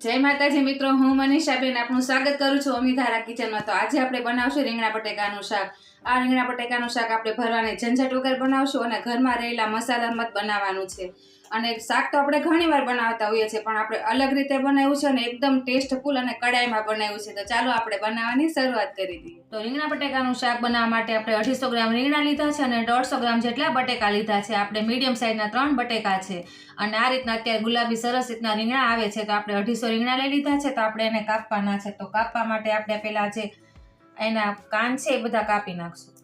જય માતાજી મિત્રો, હું મનીષાબેન આપનું સ્વાગત કરું છું અમિધારા કિચનમાં. તો આજે આપણે બનાવશું રીંગણા બટેકાનું શાક. આ રીંગણા બટેકાનું શાક આપણે ભરવાની ઝંઝટ વગર બનાવશું અને ઘરમાં રહેલા મસાલા મત બનાવવાનું છે. અને શાક તો આપણે ઘણીવાર બનાવતા હોઈએ છીએ, પણ આપણે અલગ રીતે બનાવ્યું છે અને એકદમ ટેસ્ટફુલ અને કડાઈમાં બનાવ્યું છે. તો ચાલો આપણે બનાવવાની શરૂઆત કરી દઈએ. તો રીંગણા બટેકાનું શાક બનાવવા માટે આપણે અઢીસો ગ્રામ રીંગણા લીધા છે અને દોઢસો ગ્રામ જેટલા બટેકા લીધા છે. આપણે મીડિયમ સાઇઝના ત્રણ બટેકા છે અને આ રીતના અત્યારે ગુલાબી સરસ રીતના રીંગણા આવે છે. તો આપણે અઢીસો રીંગણા લઈ લીધા છે. તો આપણે એને કાપવાના છે. તો કાપવા માટે આપણે પહેલાં જે એના કાન છે એ બધા કાપી નાખશું.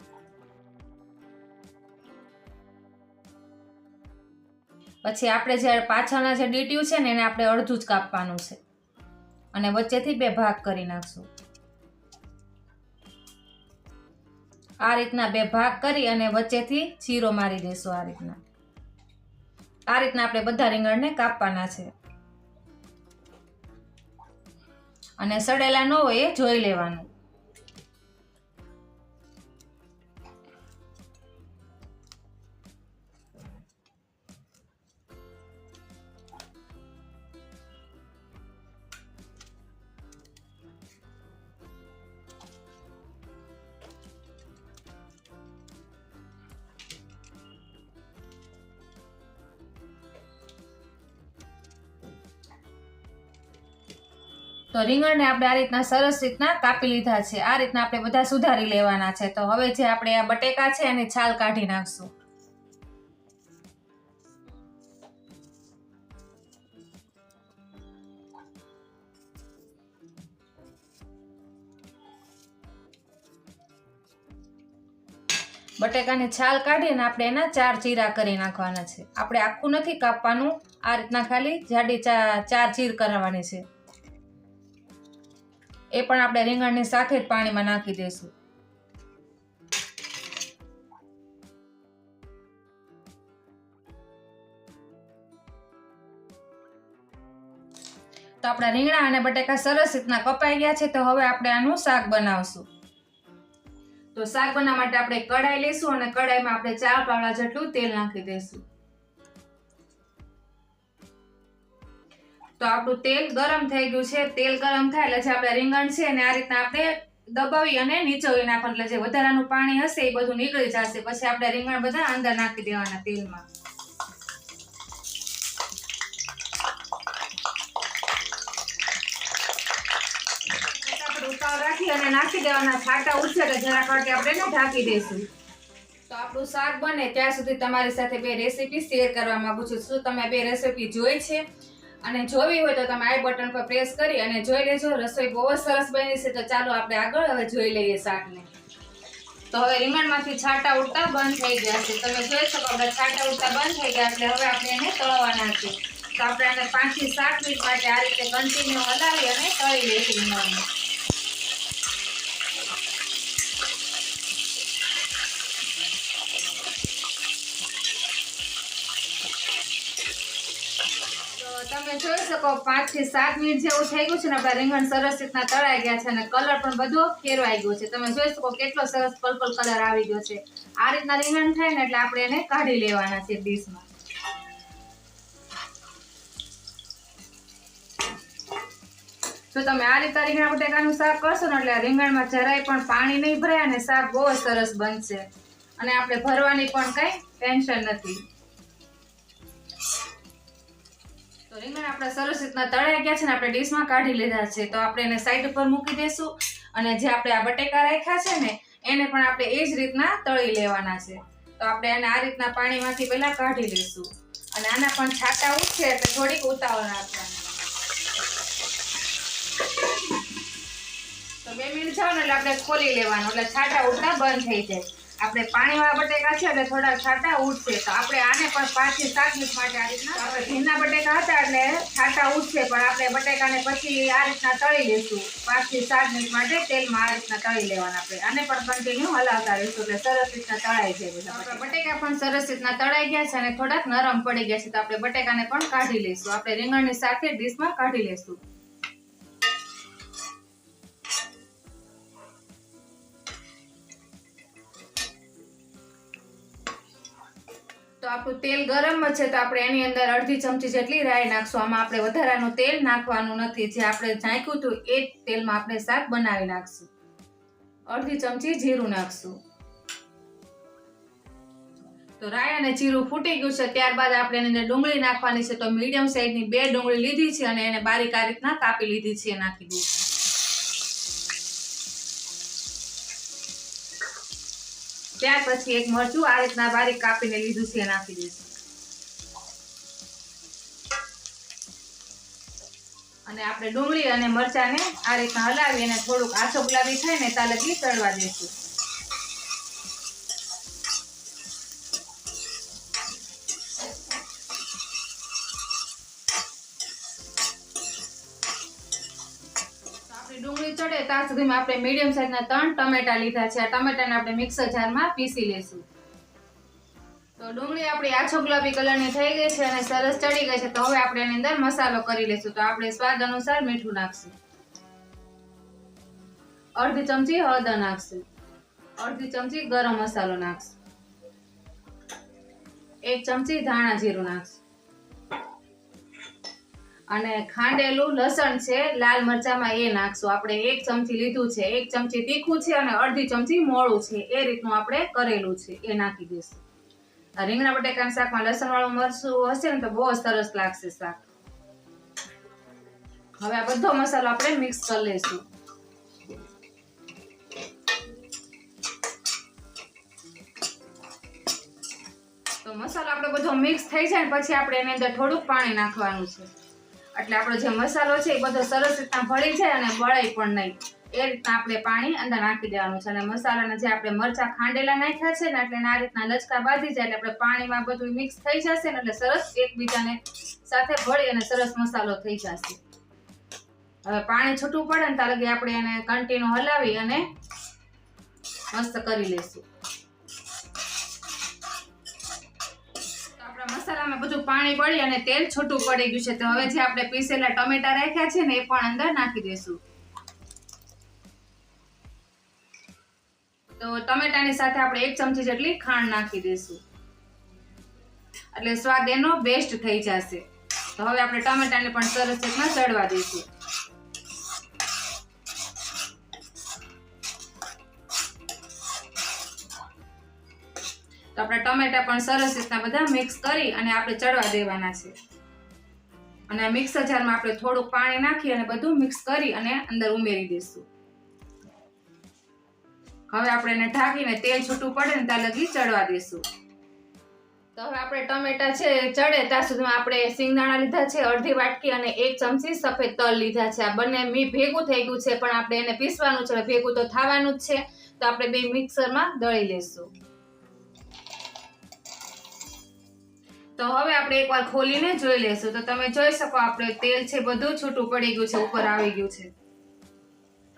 પછી આપણે જે પાછળના જે ડીટ્યું છે ને એને આપણે અડધું જ કાપવાનું છે. અને વચ્ચેથી બે ભાગ કરી નાખશું. આ રીતના બે ભાગ કરી અને વચ્ચેથી ચીરો મારી દેશું આ રીતના. આ રીતના આપણે બધા રીંગણને કાપવાના છે. અને સડેલા ન હોય એ જોઈ લેવાનું. તો રીંગણને આપણે આ રીતના સરસ રીતના કાપી લીધા છે. આ રીતના આપણે બધા સુધારી લેવાના છે. તો હવે જે આપણે આ બટેકા છે એની છાલ કાઢી નાખશું. બટેકાની છાલ કાઢીને આપણે એના ચાર ચીરા કરી નાખવાના છે. આપણે આખું નથી કાપવાનું. આ રીતના ખાલી જાડી ચાર ચીર કરવાની છે. એ પણ આપણે રીંગણની સાથે પાણીમાં નાખી દઈશું. તો આપણા રીંગણા અને બટેકા સરસ રીતના કપાઈ ગયા છે, તો હવે આપણે આનું શાક બનાવશું. તો શાક બનાવવા માટે આપણે કઢાઈ લઈશું અને કઢાઈમાં આપણે ચાર પાવડા જેટલું તેલ નાખી દઈશું. તો આપણું તેલ ગરમ થઈ ગયું છે. તેલ ગરમ થાય એટલે જે આપણે રીંગણ છે ને આ રીતના આપણે દબાવી અને નીચોવી નાખવાનું. એટલે જે વધારાનું પાણી હશે એ બધું નીકળી જશે. પછી આપણે રીંગણ બધા અંદર નાખી દેવાના તેલમાં. રાખી અને નાખી દેવાના. છાટા ઉછે એટલે જરાક વાગે આપણે ને ઢાંકી દઈશું. તો આપણું શાક બને ત્યાં સુધી તમારી સાથે બે રેસીપી શેર કરવા માંગુ છું. શું તમે બે રેસીપી જોઈ છે? અને જોવી હોય તો તમે આઈ બટન પર પ્રેસ કરી અને જોઈ લેજો. રસોઈ બહુ જ સરસ બની છે. તો ચાલો આપણે આગળ હવે જોઈ લઈએ શાકને. તો હવે રીંગણમાંથી છાંટા ઉડતા બંધ થઈ ગયા છે. તમે જોઈ શકો આપણે છાંટા ઉડતા બંધ થઈ ગયા એટલે હવે આપણે એને તળવાના છે. તો આપણે આને પાંચથી સાત મિનિટ માટે આ રીતે કન્ટિન્યુ હલાવી અને તળી લઈશું રીંગણને તમે જોઈ શકો, પાંચથી સાત મિનિટ જેવું થઈ ગયું છે ને, આપણા રીંગણ સરસ રીતના તળાઈ ગયા છે અને કલર પણ બધો ફેરવાઈ ગયો છે. તમે જોઈ શકો કેટલો સરસ પર્પલ કલર આવી ગયો છે. આ રીતના રીંગણ થાય ને, એટલે આપણે એને કાઢી લેવાના છે ડીશમાં. જો તમે આ રીતે રીંગણા બટેકાનું શાક કરશો ને, એટલે રીંગણમાં જરાય પણ પાણી નહીં ભરાય અને શાક બહુ સરસ બનશે. અને આપણે ભરવાની પણ કઈ ટેન્શન નથી. તો રીંગણ આપણે સરસ રીતના તળાઈ ગયા છે ને આપણે ડીશમાં કાઢી લીધા છે. તો આપણે એને સાઈડ ઉપર મૂકી દઈશું અને જે આપણે આ બટેકા રાખ્યા છે ને, એને પણ આપણે એ જ રીતના તળી લેવાના છે. તો આપણે એને આ રીતના પાણીમાંથી પહેલાં કાઢી લઈશું અને આના પણ છાટા ઉઠશે એટલે થોડીક ઉતાવળ રાખવાની. તો બે મિનિટ જાવ ને એટલે આપણે ખોલી લેવાનું, એટલે છાટા ઉડતા બંધ થઈ જાય. આપણે પાણીવાળા બટેકા છે એટલે થોડા છાટા ઉઠશે તો આપણે આને પણ પાંચથી સાત મિનિટ માટે આ રીતના આપણે ભીના બટેકા હતા એટલે છાટા ઉઠશે પણ આપણે બટેકાને પછી આ રીતના તળી લઈશું પાંચથી સાત મિનિટ માટે તેલમાં આ રીતના તળી લેવાના આપણે. આને પણ કન્ટિન્યુ હલાવતા રહીશું એટલે સરસ રીતના તળાઈ જાય બધા બટેકા પણ સરસ રીતના તળાઈ ગયા છે અને થોડાક નરમ પડી ગયા છે તો આપણે બટેકાને પણ કાઢી લઈશું. આપણે રીંગણની સાથે ડીશમાં કાઢી લઈશું. તો આપણું તેલ ગરમ જ છે તો આપણે એની અંદર અડધી ચમચી જેટલી રાઈ નાખશું. આમાં આપણે વધારાનું તેલ નાખવાનું નથી. જે આપણે ઝાંક્યું હતું એ જ તેલમાં આપણે શાક બનાવી નાખશું. અડધી ચમચી જીરું નાખશું. તો રાઈ અને જીરું ફૂટી ગયું છે. ત્યારબાદ આપણે એની અંદર ડુંગળી નાખવાની છે. તો મીડિયમ સાઈઝની બે ડુંગળી લીધી છે અને એને બારીક આ રીતના કાપી લીધી છે. નાખી દઈશું ત્યાર પછી એક મરચું આ રીતના બારીક કાપીને લીધું છે, નાખી દઈશું. અને આપણે ડુંગળી અને મરચાને આ રીતના હલાવી અને થોડુંક આછો ગુલાબી થાય ને ત્યાં લગી તળવા દઈશું તો ડુંગળી ચડે ત્યાં સુધીમાં આપણે મીડિયમ સાઈઝના ત્રણ ટમેટા લીધા છે. આ ટમેટાને આપણે મિક્સર જારમાં પીસી લેશું. તો ડુંગળી આપણી આછો ગુલાબી કલરની થઈ ગઈ છે અને સરસ ચડી ગઈ છે. તો હવે આપણે એની અંદર મસાલો કરી લેશું. તો આપણે સ્વાદ અનુસાર મીઠું નાખશું. અડધી ચમચી હળદર નાખશું. અડધી ચમચી ગરમ મસાલો નાખશું. એક ચમચી ધાણા જીરું નાખશું. અને ખાંડેલું લસણ છે, લાલ મરચામાં એ નાખશું. આપણે એક ચમચી લીધું છે, એક ચમચી તીખું છે અને અડધી ચમચી મોળું છે. એ રીતનું આપણે કરેલું છે, એ નાખી દઈશું. રીંગણા બટેકાના શાકમાં લસણ વાળું મરચું હશે ને તો બહુ સરસ લાગશે શાક. હવે આ બધો મસાલો આપણે મિક્સ કરી લઈશું. તો મસાલો આપણે બધો મિક્સ થઈ જાય પછી આપણે એની અંદર થોડુંક પાણી નાખવાનું છે. એટલે આપણો જે મસાલો છે એ બધો સરસ રીતના ભળી જાય અને બળાય પણ નહીં. એ રીતના આપણે પાણી અંદર નાખી દેવાનું છે અને મસાલાના જે આપણે મરચા ખાંડેલા નાખ્યા છે ને એટલે આ રીતના લચકા બાંધી જાય એટલે આપણે પાણીમાં બધું મિક્સ થઈ જશે ને એટલે સરસ એકબીજાને સાથે ભળી અને સરસ મસાલો થઈ જશે. હવે પાણી છૂટું પડે ને ત્યારે લગી આપણે એને કન્ટિન્યુ હલાવી અને મસ્ત કરી લઈશું. મસાલામાં બધું પાણી પડી અને તેલ છૂટું પડી ગયું છે. તો હવે જે આપણે પીસેલા ટમેટા રાખ્યા છે ને, એ પણ અંદર નાખી દેશું તો ટમેટાની સાથે આપણે એક ચમચી જેટલી ખાંડ નાખી દેશું એટલે સ્વાદ એનો બેસ્ટ થઈ જશે. તો હવે આપણે ટમેટાને પણ સરસ રીતના ચડવા દઈશું. ટમેટા પણ સરસ રીતના બધા મિક્સ કરી અને આપણે ચડવા દેવાના છે. અને મિક્સર જારમાં આપણે થોડુંક પાણી નાખી અને બધું મિક્સ કરી અને અંદર ઉમેરી દઈશું. હવે આપણે એને ઢાંકીને તેલ છૂટું પડે ને ત્યાં લગી ચડવા દઈશું. તો હવે આપણે ટમેટા છે ચડે, ત્યાં સુધીમાં આપણે સિંગદાણા લીધા છે, અડધી વાટકી અને એક ચમચી સફેદ તલ લીધા છે. આ બંને મી ભેગું થઈ ગયું છે, પણ આપણે એને પીસવાનું છે ભેગું તો થવાનું જ છે. તો આપણે બે મિક્સરમાં દળી લઈશું. તો હવે આપણે એકવાર ખોલીને જોઈ લઈશું તો તમે જોઈ શકો આપણે તેલ છે બધું છૂટું પડી ગયું છે, ઉપર આવી ગયું છે.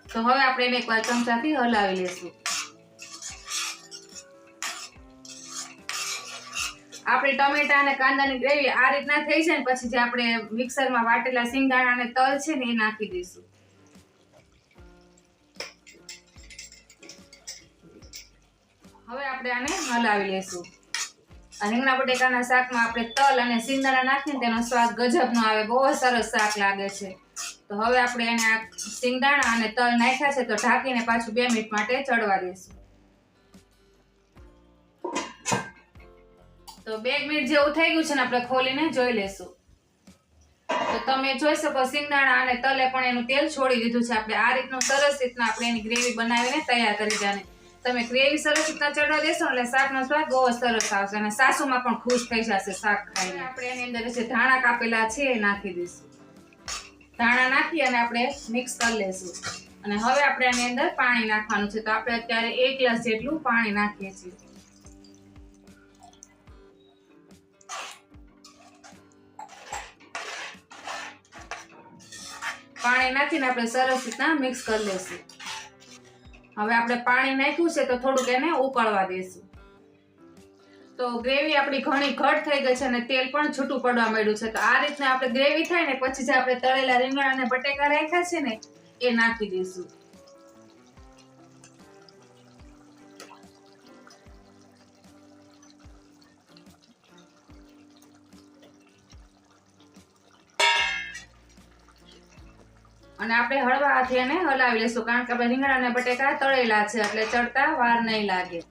તો હવે આપણે એને એકવાર ચમચાથી હલાવી લઈશું આપણે ટમેટા અને કાંદાની ગ્રેવી આ રીતના થઈ જાય ને પછી જે આપણે મિક્સરમાં વાટેલા સિંગદાણા અને તલ છે ને એ નાખી દઈશું. હવે આપણે આને હલાવી લઈશું આ રીંગણા બટેકાના શાકમાં આપણે તલ અને સિંગદાણા નાખીને તેનો સ્વાદ ગજબનો આવે, બહુ સરસ શાક લાગે છે. તો હવે આપણે એને આ સિંગદાણા અને તલ નાખ્યા છે, તો ઢાંકીને પાછું બે મિનિટ માટે ચડવા દઈશું. તો બે મિનિટ જેવું થઈ ગયું છે ને, આપણે ખોલીને જોઈ લેશું તો તમે જોઈ શકો સિંગદાણા અને તલે પણ એનું તેલ છોડી દીધું છે. આપણે આ રીતનું સરસ રીતના આપણે એની ગ્રેવી બનાવીને તૈયાર કરી દેવાની તમે ગ્રેવી સરસ રીતના ચડવા દેશો એટલે શાકનો સ્વાદ બહુ સરસ આવશે અને સાસુમાં પણ ખુશ થઈ જશે શાક ખાઈને. આપણે એની અંદર જે ધાણા કાપેલા છે એ નાખી દઈશું. ધાણા નાખી અને આપણે મિક્સ કરી લેશું. અને હવે આપણે આની અંદર પાણી નાખવાનું છે. તો આપણે અત્યારે એક ગ્લાસ જેટલું પાણી નાખીએ છીએ. પાણી નાખીને આપણે સરસ રીતના મિક્સ કરી લેશું. હવે આપણે પાણી નાખ્યું છે તો થોડુંક એને ઉકળવા દઈશું તો ગ્રેવી આપણી ઘણી ઘટ થઈ ગઈ છે અને તેલ પણ છૂટું પડવા માંડ્યું છે. તો આ રીતના આપણે ગ્રેવી થાય ને પછી જે આપણે તળેલા રીંગણ અને બટેકા રાખ્યા છે ને, એ નાખી દઈશું. અને આપણે હળવા હાથે એને હલાવી લેશું કારણ કે આપણે રીંગણા અને બટેકા તળેલા છે, એટલે ચડતા વાર નહીં લાગે.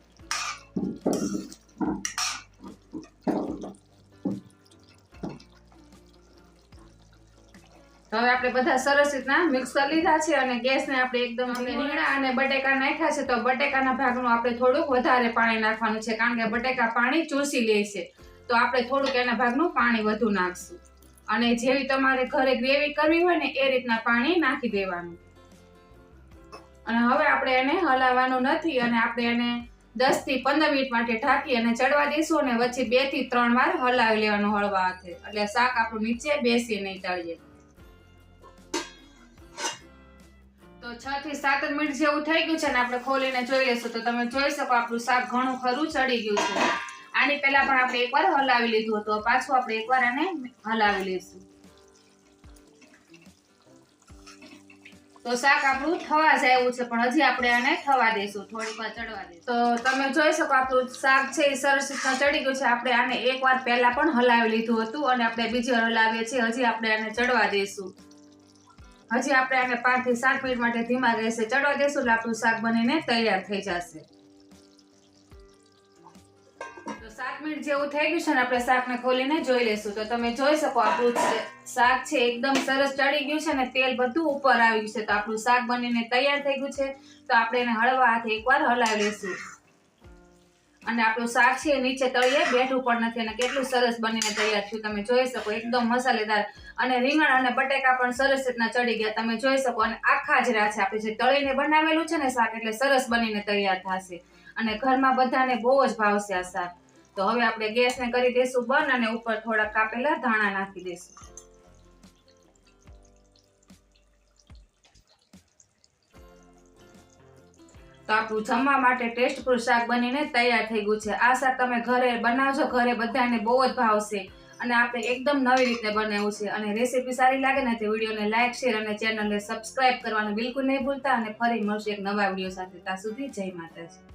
હવે આપણે બધા સરસ રીતના મિક્સ કરી લીધા છે અને ગેસને આપણે એકદમ રીંગણા અને બટેકા નાખ્યા છે, તો બટેકાના ભાગનું આપણે થોડુંક વધારે પાણી નાખવાનું છે, કારણ કે બટેકા પાણી ચૂસી લે છે. તો આપણે થોડુંક એના ભાગનું પાણી વધુ નાખશું. અને જેવી તમારે ઘરે ગ્રેવી કરવી હોય ને એ રીતના પાણી નાખી દેવાનું. અને હવે આપણે એને હલાવવાનું નથી અને આપણે એને દસથી પંદર મિનિટ માટે ઢાંકી અને ચડવા દઈશું અને વચ્ચે બેથી ત્રણ વાર હલાવી લેવાનું હળવા હાથે. એટલે શાક આપણું નીચે બેસી નહીં તળીએ તો છ થી સાત જ મિનિટ જેવું થઈ ગયું છે ને આપણે ખોલીને જોઈ લેશું તો તમે જોઈ શકો આપણું શાક ઘણું ખરું ચડી ગયું છે. આની પહેલા પણ આપણે એકવાર હલાવી લીધું હતું. પાછું આપણે એકવાર આને હલાવી લઈશું. તો શાક આપણું થવા જાય એવું છે, પણ હજી આપણે આને થવા દઈશું. થોડીક વાર ચડવા દઈશું. તો તમે જોઈ શકો આપણું શાક છે, એ સરસ રીતના ચડી ગયું છે. આપણે આને એકવાર પહેલા પણ હલાવી લીધું હતું અને આપણે બીજી વાર હલાવીએ છીએ. હજી આપણે આને ચડવા દઈશું. હજી આપણે આને પાંચથી સાત મિનિટ માટે ધીમા ગેસે ચડવા દઈશું એટલે આપણું શાક બનીને તૈયાર થઈ જશે. સાત મિનિટ જેવું થઈ ગયું છે ને, આપણે શાકને ખોલીને જોઈ લેશું તો તમે જોઈ શકો, આપણું શાક છે એકદમ સરસ ચડી ગયું છે ને, તેલ બધું ઉપર આવી છે. તો આપણું શાક બનીને તૈયાર થઈ ગયું છે. તો આપણે એને હળવા હાથે એકવાર હલાવી લેશું અને આપણું શાક છે નીચે તળીએ, બેઠું પણ નથી અને કેટલું સરસ બનીને તૈયાર થયું. તમે જોઈ શકો, એકદમ મસાલેદાર. અને રીંગણ અને બટેકા પણ સરસ રીતના ચડી ગયા. તમે જોઈ શકો, અને આખા જ રહ્યા છે. આપણે જે તળીને બનાવેલું છે ને શાક, એટલે સરસ બનીને તૈયાર થશે. અને ઘરમાં બધાને બહુ જ ભાવશે આ શાક. તો હવે આપણે ગેસને કરી દઈશું બંધ અને ઉપર થોડા કાપેલા ધાણા નાખી દઈશું. તો આપણું જમવા માટે ટેસ્ટફુલ શાક બનીને તૈયાર થઈ ગયું છે. આ શાક તમે ઘરે બનાવજો. ઘરે બધાને બહુ જ ભાવશે અને આપણે એકદમ નવી રીતે બનાવ્યું છે અને રેસીપી સારી લાગે ને તો વિડીયોને લાઇક શેર અને ચેનલને સબસ્ક્રાઇબ કરવાનું બિલકુલ નહીં ભૂલતા અને ફરી મળશે એક નવા વીડિયો સાથે. ત્યાં સુધી જય માતાજી.